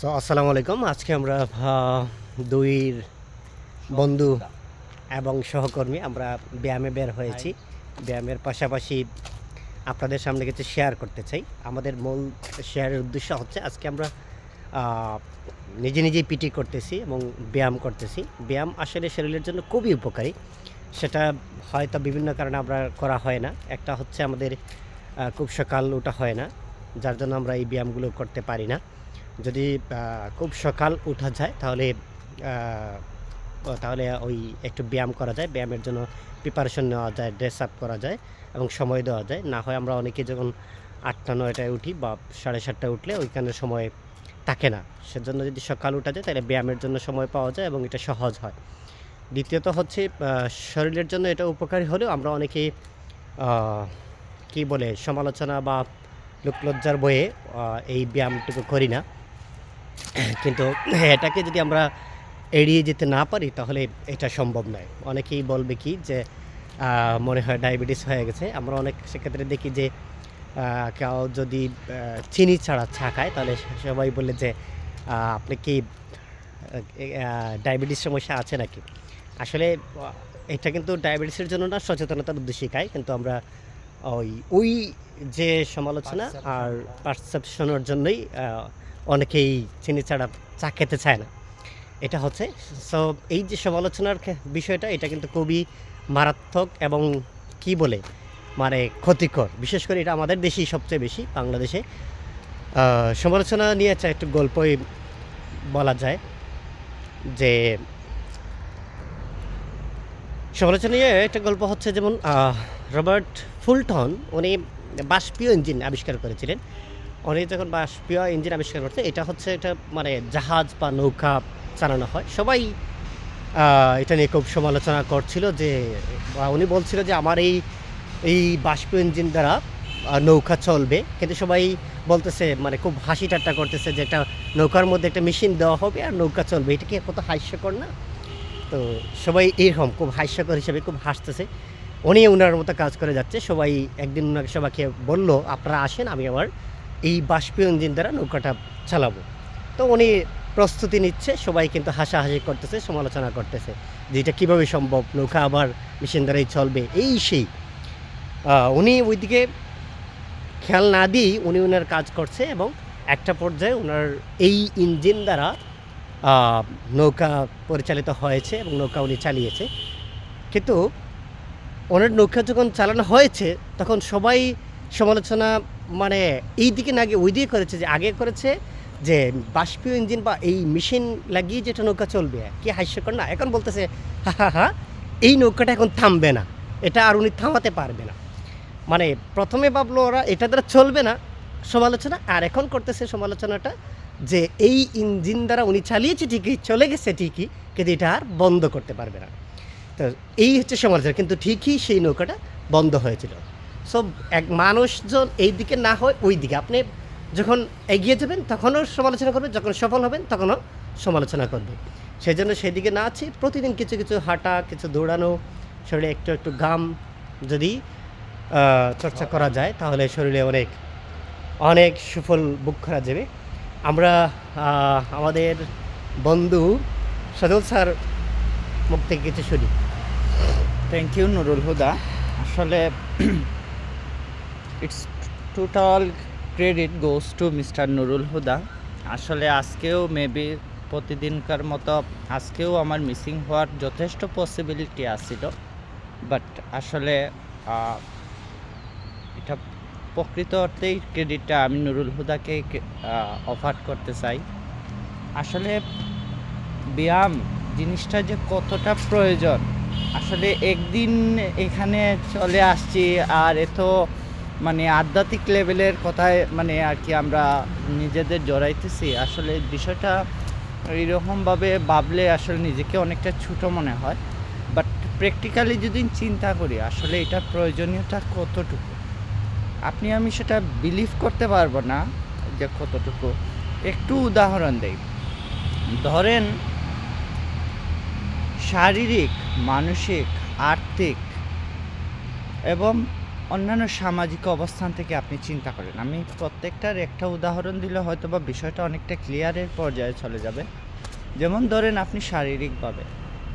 So আসসালামু আলাইকুম। আজকে আমরা দুই বন্ধু এবং সহকর্মী আমরা ব্যায়ামে বের হয়েছি। ব্যায়ামের পাশাপাশি আপনাদের সামনে কিছু শেয়ার করতে চাই। আমাদের মূল শেয়ারের উদ্দেশ্য হচ্ছে আজকে আমরা নিজে নিজেই পিটি করতেছি এবং ব্যায়াম করতেছি। ব্যায়াম আসলে শরীরের জন্য খুবই উপকারী। সেটা হয়তো বিভিন্ন কারণে আমরা করা হয় না। একটা হচ্ছে আমাদের খুব সকাল ওঠা হয় না যার জন্য আমরা এই ব্যায়ামগুলো করতে পারি না। যদি খুব সকাল উঠা যায়, তাহলে তাহলে ওই একটু ব্যায়াম করা যায়। ব্যায়ামের জন্য প্রিপারেশন নেওয়া যায় ড্রেস আপ করা যায় এবং সময় দেওয়া যায়। না হয় আমরা অনেকে যখন আটটা, নয়টায় উঠি বা সাড়ে সাতটায় উঠলে ওইখানে সময় থাকে না। সেজন্য যদি সকাল উঠা যায়, তাহলে ব্যায়ামের জন্য সময় পাওয়া যায় এবং এটা সহজ হয়। দ্বিতীয়ত হচ্ছে শরীরের জন্য এটা উপকারী হলেও আমরা অনেকে কি বলে, সমালোচনা বা লোকলজ্জার বয়ে এই ব্যায়ামটুকু করি না। কিন্তু এটাকে যদি আমরা এড়িয়ে যেতে না পারি তাহলে এটা সম্ভব নয়। অনেকেই বলবে কি যে মনে হয় ডায়াবেটিস হয়ে গেছে। আমরা অনেক সেক্ষেত্রে দেখি যে কেউ যদি চিনি ছাড়া চা খায় তাহলে সবাই বলে যে আপনি কি ডায়াবেটিস সমস্যা আছে নাকি? আসলে এটা কিন্তু ডায়াবেটিসের জন্য না সচেতনতার উদ্দেশ্যে খাই কিন্তু আমরা ওই ওই যে সমালোচনা আর পারসেপশনের জন্যই অনেকেই চিনি ছাড়া চা খেতে চায় না। এটা হচ্ছে সো এই যে সমালোচনার বিষয়টা, এটা কিন্তু খুবই মারাত্মক এবং কি বলে মানে ক্ষতিকর। বিশেষ করে এটা আমাদের দেশেই সবচেয়ে বেশি, বাংলাদেশে। সমালোচনা নিয়ে একটা একটু গল্পই বলা যায় যে সমালোচনা নিয়ে একটা গল্প হচ্ছে যেমন রবার্ট ফুলটন, উনি বাষ্পীয় ইঞ্জিন আবিষ্কার করেছিলেন। উনি যখন বাষ্পীয় ইঞ্জিন আবিষ্কার করছে, এটা হচ্ছে এটা মানে জাহাজ বা নৌকা চালানো হয়। সবাই এটা নিয়ে খুব সমালোচনা করছিল যে উনি বলছিল যে আমার এই এই বাষ্পীয় ইঞ্জিন দ্বারা নৌকা চলবে। কিন্তু সবাই বলতেছে মানে খুব হাসি ঠাট্টা করতেছে যে একটা নৌকার মধ্যে একটা মেশিন দেওয়া হবে আর নৌকা চলবে। এটা কি কত হাস্যকর না? তো সবাই এরকম খুব হাস্যকর হিসেবে খুব হাসতেছে। উনি ওনার মতো কাজ করে যাচ্ছে। সবাই একদিন ওনাকে সবাইকে বলল, আপনারা আসেন, আমি আবার এই বাষ্পীয় ইঞ্জিন দ্বারা নৌকাটা চালাবো। তো উনি প্রস্তুতি নিচ্ছে, সবাই কিন্তু হাসাহাসি করতেছে, সমালোচনা করতেছে যে এটা কীভাবে সম্ভব, নৌকা আবার মেশিন দ্বারাই চলবে, এই সেই। উনি ওইদিকে খেয়াল না দিয়েই উনি ওনার কাজ করছে এবং একটা পর্যায়ে ওনার এই ইঞ্জিন দ্বারা নৌকা পরিচালিত হয়েছে এবং নৌকা উনি চালিয়েছে। কিন্তু ওনার নৌকা যখন চালানো হয়েছে, তখন সবাই সমালোচনা মানে এই দিকে না গিয়ে ওই দিকে করেছে যে আগে করেছে যে বাষ্পীয় ইঞ্জিন বা এই মেশিন লাগিয়ে যেটা নৌকা চলবে, কি হাস্যকর না? এখন বলতেছে, হা হা হা, এই নৌকাটা এখন থামবে না, এটা আর উনি থামাতে পারবে না। মানে প্রথমে ভাবলো ওরা, এটা দ্বারা চলবে না সমালোচনা, আর এখন করতেছে সমালোচনাটা যে এই ইঞ্জিন দ্বারা উনি চালিয়েছে ঠিকই, চলে গেছে ঠিকই, কিন্তু এটা আর বন্ধ করতে পারবে না। তো এই হচ্ছে সমালোচনা, কিন্তু ঠিকই সেই নৌকাটা বন্ধ হয়েছিল। সো এক মানুষজন এই দিকে না হয় ওই দিকে। আপনি যখন এগিয়ে যাবেন, তখনও সমালোচনা করবে, যখন সফল হবেন, তখনও সমালোচনা করবে। সেই জন্য সেদিকে না আছি প্রতিদিন কিছু কিছু হাঁটা, কিছু দৌড়ানো, শরীরে একটু একটু গাম যদি চর্চা করা যায়, তাহলে শরীরে অনেক অনেক সুফল বুক করা যাবে। আমরা আমাদের বন্ধু সজল স্যার মুখ থেকে কিছু শুনি। Thank you Nurul Huda. আসলে it's total credit goes to mister Nurul Huda আসলে আজকেও মেবি প্রতিদিনকার মতো আজকেও আমার মিসিং হওয়ার যথেষ্ট পসিবিলিটি আছিল। বাট আসলে এটা প্রকৃত অর্থেই ক্রেডিটটা আমি নুরুল হুদাকে অফার করতে চাই। আসলে ব্যায়াম জিনিসটা যে কতটা প্রয়োজন, আসলে একদিন এখানে চলে আসছি আর এত মানে আধ্যাত্মিক লেভেলের কথায় মানে আর কি আমরা নিজেদের জড়াইতেছি, আসলে বিষয়টা এইরকমভাবে ভাবলে আসলে নিজেকে অনেকটা ছোটো মনে হয়। বাট প্র্যাকটিক্যালি যদি চিন্তা করি, আসলে এটার প্রয়োজনীয়তা কতটুকু? আপনি আমি সেটা বিলিভ করতে পারব না যে কতটুকু। একটু উদাহরণ দেই। ধরেন শারীরিক, মানসিক, আর্থিক এবং অন্যান্য সামাজিক অবস্থান থেকে আপনি চিন্তা করেন। আমি প্রত্যেকটার একটা উদাহরণ দিলে হয়তো বা বিষয়টা অনেকটা ক্লিয়ারের পর্যায়ে চলে যাবে। যেমন ধরেন আপনি শারীরিকভাবে।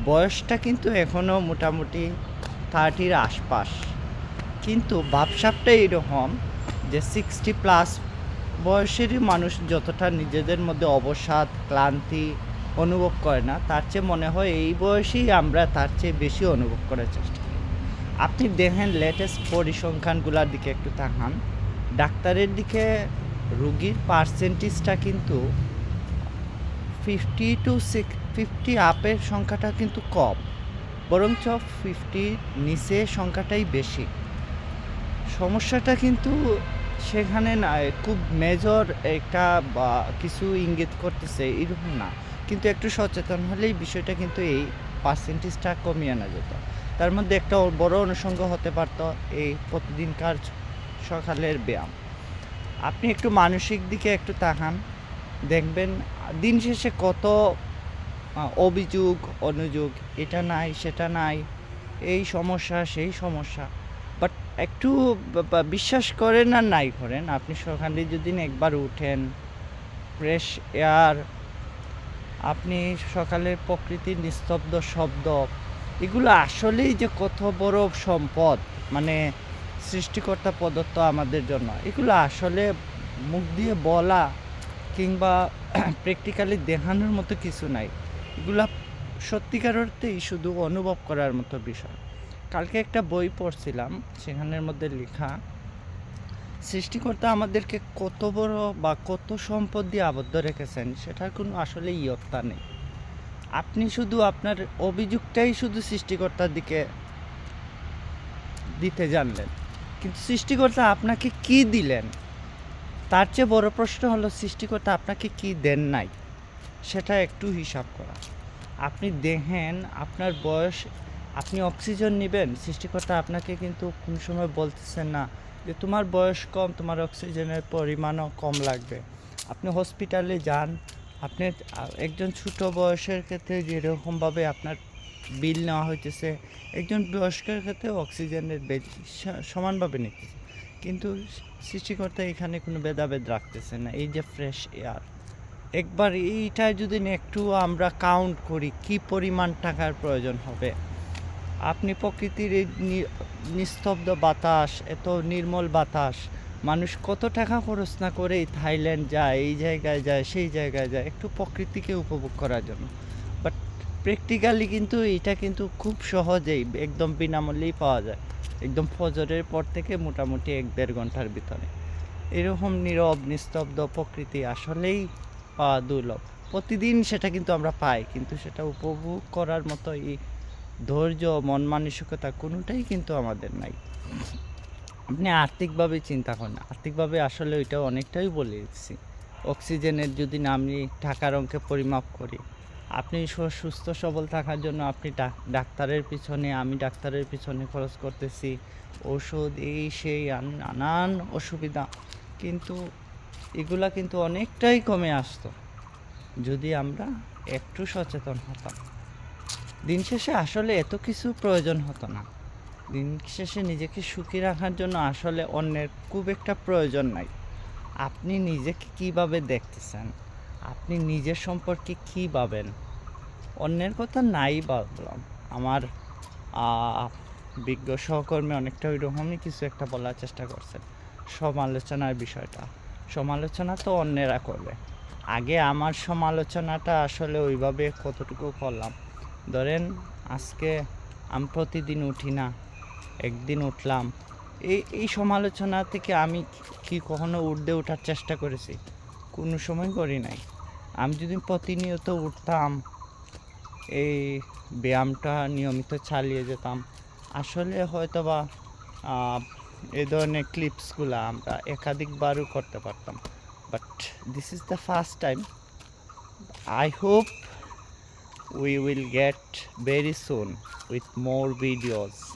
বয়সটা কিন্তু এখনও মোটামুটি থার্টির আশপাশ। কিন্তু ভাবসাবটা এরকম যে সিক্সটি প্লাস বয়সেরই মানুষ যতটা নিজেদের মধ্যে অবসাদ, ক্লান্তি অনুভব করে না, তার চেয়ে মনে হয় এই বয়সেই আমরা তার চেয়ে বেশি অনুভব করার চেষ্টা আপনি দেখেন লেটেস্ট পরিসংখ্যানগুলোর দিকে একটু তাকান। ডাক্তারের দিকে রুগীর পার্সেন্টেজটা কিন্তু ফিফটি টু সিক্স ফিফটি আপের সংখ্যাটা কিন্তু কম। বরঞ্চ ফিফটির নিচে সংখ্যাটাই বেশি। সমস্যাটা কিন্তু সেখানে না, খুব মেজর একটা, বা কিছু ইঙ্গিত করতেছে, এরকম না। কিন্তু একটু সচেতন হলেই বিষয়টা কিন্তু এই পার্সেন্টেজটা কমিয়ে আনা যেত। তার মধ্যে একটা বড় অনুষঙ্গ হতে পারতো এই প্রতিদিনকার সকালের ব্যায়াম। আপনি একটু মানসিক দিকে একটু তাকান, দেখবেন দিন শেষে কত অভিযোগ, অনুযোগ, এটা নাই, সেটা নাই, এই সমস্যা, সেই সমস্যা। বাট একটু বিশ্বাস করেন আর নাই করেন, আপনি সকালে যদি একবার উঠেন, ফ্রেশ এয়ার, আপনি সকালের প্রকৃতির নিস্তব্ধ শব্দ এগুলো আসলেই যে কত বড় সম্পদ মানে সৃষ্টিকর্তা প্রদত্ত আমাদের জন্য। এগুলো আসলে মুখ দিয়ে বলা কিংবা প্র্যাকটিক্যালি দেখানোর মতো কিছু নাই। এগুলা সত্যিকার অর্থেই শুধু অনুভব করার মতো বিষয়। কালকে একটা বই পড়ছিলাম, সেখানের মধ্যে লেখা, সৃষ্টিকর্তা আমাদেরকে কত বড় বা কত সম্পদ দিয়ে আবদ্ধ রেখেছেন, সেটার কোনো আসলে ইয়ত্তা নেই। আপনি শুধু আপনার অভিযোগটাই শুধু সৃষ্টিকর্তার দিকে দিতে জানলেন। কিন্তু সৃষ্টিকর্তা আপনাকে কি দিলেন? তার চেয়ে বড় প্রশ্ন হলো, সৃষ্টিকর্তা আপনাকে কি দেন নাই? সেটা একটু হিসাব করা। আপনি দেখেন আপনার বয়স, আপনি অক্সিজেন নেবেন। সৃষ্টিকর্তা আপনাকে কিন্তু কোন সময় বলতেছেন না যে তোমার বয়স কম, তোমার অক্সিজেনের পরিমাণও কম লাগবে। আপনি হসপিটালে যান আপনি একজন ছোট বয়সের ক্ষেত্রে যেরকমভাবে আপনার বিল নেওয়া হইতেছে, একজন বয়স্কের ক্ষেত্রে অক্সিজেনের সমানভাবে নিতেছে। কিন্তু সৃষ্টিকর্তা এখানে কোনো ভেদাভেদ রাখতেছে না, এই যে ফ্রেশ এয়ার। একবার এইটা যদি একটু আমরা কাউন্ট করি, কি পরিমাণ টাকার প্রয়োজন হবে? আপনি প্রকৃতির এই নিস্তব্ধ বাতাস, এত নির্মল বাতাস মানুষ কত টাকা খরচ না করে থাইল্যান্ড যায়, এই জায়গায় যায়, সেই জায়গায় যায়, একটু প্রকৃতিকে উপভোগ করার জন্য। বাট প্র্যাকটিক্যালি কিন্তু এটা কিন্তু খুব সহজেই, একদম বিনামূল্যেই পাওয়া যায়। একদম ফজরের পর থেকে মোটামুটি এক দেড় ঘণ্টার ভিতরে। এরকম নীরব, নিস্তব্ধ প্রকৃতি আসলেই পাওয়া দুর্লভ। প্রতিদিন সেটা কিন্তু আমরা পাই, কিন্তু সেটা উপভোগ করার মতো এই ধৈর্য, মন মানসিকতা কোনোটাই কিন্তু আমাদের নাই। আপনি আর্থিকভাবে চিন্তা করেন আর্থিকভাবে আসলে ওইটা অনেকটাই বলে দিচ্ছি। অক্সিজেনের যদি না আমি টাকার অঙ্কে পরিমাপ করি, আপনি সুস্থ, সবল থাকার জন্য আপনি ডাক- ডাক্তারের পিছনে, আমি ডাক্তারের পিছনে খরচ করতেছি ওষুধ এই সেই নানান অসুবিধা। কিন্তু এগুলা কিন্তু অনেকটাই কমে আসতো। যদি আমরা একটু সচেতন হতাম। দিন শেষে আসলে এত কিছু প্রয়োজন হতো না। দিন শেষে নিজেকে সুখী রাখার জন্য আসলে অন্যের খুব একটা প্রয়োজন নাই। আপনি নিজেকে কীভাবে দেখতেছেন? আপনি নিজের সম্পর্কে কী ভাবেন? অন্যের কথা নাই ভাবলাম। আমার বিজ্ঞ সহকর্মী অনেকটা ওই রকমই কিছু একটা বলার চেষ্টা করছেন সমালোচনার বিষয়টা। সমালোচনা তো অন্যেরা করবে। আগে আমার সমালোচনাটা আসলে ওইভাবে কতটুকু করলাম। ধরেন আজকে আমি প্রতিদিন উঠি না। একদিন উঠলাম। এই এই সমালোচনা থেকে আমি কি- কখনো উর্ধে ওঠার চেষ্টা করেছি? কোনো সময় করি নাই। আমি যদি প্রতিনিয়ত উঠতাম এই ব্যায়ামটা নিয়মিত চালিয়ে যেতাম। আসলে হয়তো বা আহ, এই ধরনের ক্লিপসগুলো আমরা একাধিকবারও করতে পারতাম। But this is the first time I hope we will get very soon with more videos.